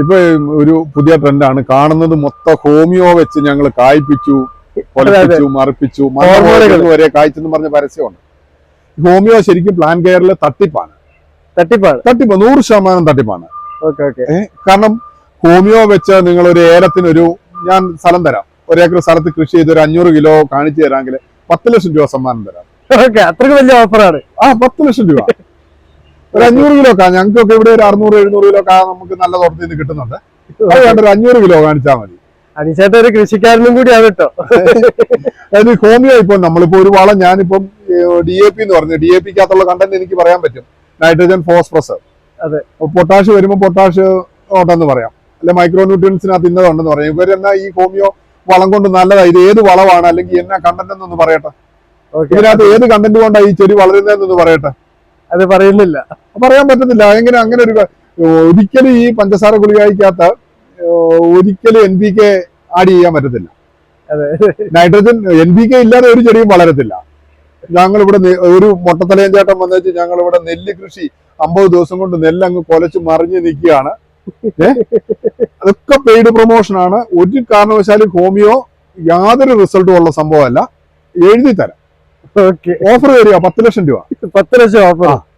ഇപ്പൊ ഒരു പുതിയ ട്രെൻഡാണ്. കാണുന്നത് മൊത്തം ഹോമിയോ വെച്ച് ഞങ്ങൾ കായ്പിച്ചു കൊലപ്പിച്ചു മറിപ്പിച്ചു വരെ കായ്ച്ചെന്ന് പറഞ്ഞ പരസ്യമുണ്ട് ഹോമിയോ ശരിക്കും പ്ലാൻ കെയറിലെ തട്ടിപ്പാണ്. തട്ടിപ്പാണ്. തട്ടിപ്പ് നൂറ് ശതമാനം തട്ടിപ്പാണ്. കാരണം ഹോമിയോ വെച്ച് നിങ്ങൾ ഒരു ഏലത്തിനൊരു ഞാൻ സ്ഥലം തരാം. ഒരേക്കർ സ്ഥലത്ത് കൃഷി ചെയ്ത് ഒരു അഞ്ഞൂറ് കിലോ കാണിച്ചു തരാമെങ്കിൽ പത്ത് ലക്ഷം രൂപ സമ്മാനം തരാം. അത്രയ്ക്ക് വലിയ ഓഫറാണ് ആ പത്ത് ലക്ഷം രൂപ. ഒരു അഞ്ഞൂറ് കിലോ കാ ഞങ്ങൾക്കൊക്കെ ഇവിടെ ഒരു അറുന്നൂറ് എഴുന്നൂറ് കിലോ കാ നമുക്ക് നല്ല തോട്ടത്തിൽ നിന്ന് കിട്ടുന്നുണ്ട്. അത് വേണ്ട ഒരു അഞ്ഞൂറ് കിലോ കാണിച്ചാൽ മതി. അനിശേട്ട ഒരു കൃഷിക്കാരനും കൂടിയാണ് കേട്ടോ അതിന് ഹോമിയോ ഇപ്പൊ നമ്മളിപ്പോ ഒരു വളം ഞാനിപ്പം ഡി എ പി എന്ന് പറഞ്ഞു ഡി എ പിക്കകത്തുള്ള കണ്ടന്റ് എനിക്ക് പറയാൻ പറ്റും. നൈട്രജൻ ഫോസ്ഫറസ് അതെ. പൊട്ടാഷ് വരുമ്പോൾ പൊട്ടാഷ് ഉണ്ടെന്ന് പറയാം. അല്ലെ മൈക്രോ ന്യൂട്രിയൻസിനകത്ത് ഇന്നതുണ്ടെന്ന് പറയാം. ഇവരെന്നാ ഈ ഹോമിയോ വളം കൊണ്ട് നല്ലതാ? ഇത് ഏത് വളമാണ് അല്ലെങ്കിൽ എന്നാ കണ്ടന്റ് എന്നൊന്ന് പറയട്ടെ. ഇതിനകത്ത് ഏത് കണ്ടന്റ് കൊണ്ടാണ് ഈ ചെടി വളരുന്നതെന്നൊന്ന് പറയട്ടെ. അത് പറയുന്നില്ല. പറയാൻ പറ്റത്തില്ല. എങ്ങനെ അങ്ങനെ ഒരു ഒരിക്കലും ഈ പഞ്ചസാര ഗുളികയ്ക്കകത്ത് ഒരിക്കലും എൻ പി കെ ആഡ് ചെയ്യാൻ പറ്റത്തില്ല. അതെ. നൈട്രജൻ എൻ പി കെ ഇല്ലാതെ ഒരു ചെടിയും വളരത്തില്ല. ഞങ്ങൾ ഇവിടെ ഒരു മൊട്ടത്തലയൻ ചേട്ടൻ വന്നേച്ച് ഞങ്ങൾ ഇവിടെ നെല്ല് കൃഷി അമ്പത് ദിവസം കൊണ്ട് നെല്ല് അങ്ങ് കൊലച്ച് മറിഞ്ഞ് നിൽക്കുകയാണ്. അതൊക്കെ പെയ്ഡ് പ്രൊമോഷനാണ് ഒരു കാരണവശാലും ഹോമിയോ യാതൊരു റിസൾട്ടും ഉള്ള സംഭവമല്ല. എഴുതി തരാം ഓഫർ വരിക പത്ത് ലക്ഷം രൂപ? പത്ത് ലക്ഷം ഓഫർ.